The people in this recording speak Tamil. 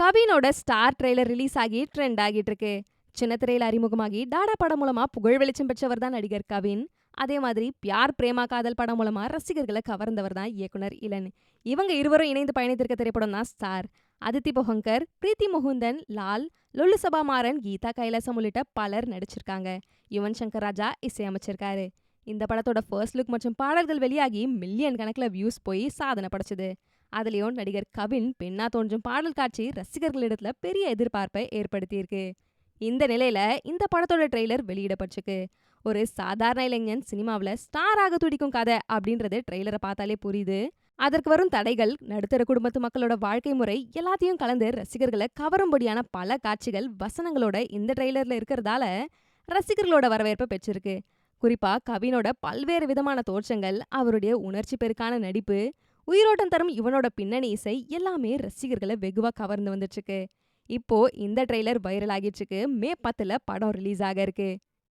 கவினோட ஸ்டார் ட்ரெய்லர் ரிலீஸ் ஆகி ட்ரெண்ட் ஆகிட்டு இருக்கு சின்ன அறிமுகமாகி டாடா படம் மூலமா புகழ் வெளிச்சம் பெற்றவர் தான் நடிகர் கவின். அதே மாதிரி பியார் பிரேமா காதல் படம் மூலமா ரசிகர்களை கவர்ந்தவர் தான் இயக்குனர் இளன். இவங்க இருவரும் இணைந்து பயணித்திருக்க திரைப்படம் தான் ஸ்டார். அதித்தி பொஹங்கர் பிரீத்தி முகுந்தன் லால் லொல்லு சபா மாறன் கீதா கைலாசம் உள்ளிட்ட பலர் நடிச்சிருக்காங்க. யுவன் சங்கர் ராஜா இசையமைச்சிருக்காரு. இந்த படத்தோட ஃபர்ஸ்ட் லுக் மற்றும் பாடல்கள் வெளியாகி மில்லியன் கணக்கில் வியூஸ் போய் சாதனை படைச்சது. அதுலேயும் நடிகர் கவின் பெண்ணா தோன்றும் பாடல் காட்சி ரசிகர்களிடத்துல பெரிய எதிர்பார்ப்பை ஏற்படுத்தியிருக்கு. இந்த நிலையில இந்த படத்தோட ட்ரெய்லர் வெளியிடப்பட்டிருக்கு. ஒரு சாதாரண இளைஞன் சினிமாவில் ஸ்டாராக துடிக்கும் கதை அப்படின்றது ட்ரெய்லரை பார்த்தாலே புரியுது. அதற்கு வரும் தடைகள் நடுத்தர குடும்பத்து மக்களோட வாழ்க்கை முறை எல்லாத்தையும் கலந்து ரசிகர்களை கவரும்படியான பல காட்சிகள் வசனங்களோட இந்த ட்ரெய்லர்ல இருக்கிறதால ரசிகர்களோட வரவேற்பை பெற்றிருக்கு. குறிப்பா கவினோட பல்வேறு விதமான தோற்றங்கள் அவருடைய உணர்ச்சி பெருக்கான நடிப்பு உயிரோட்டம் தரும் இவனோட பின்னணி இசை எல்லாமே ரசிகர்களை வெகுவா கவர்ந்து வந்துட்டு இருக்கு இப்போ இந்த ட்ரெய்லர் வைரல் ஆகிட்டு இருக்கு மே பத்துல படம் ரிலீஸ் ஆக இருக்கு.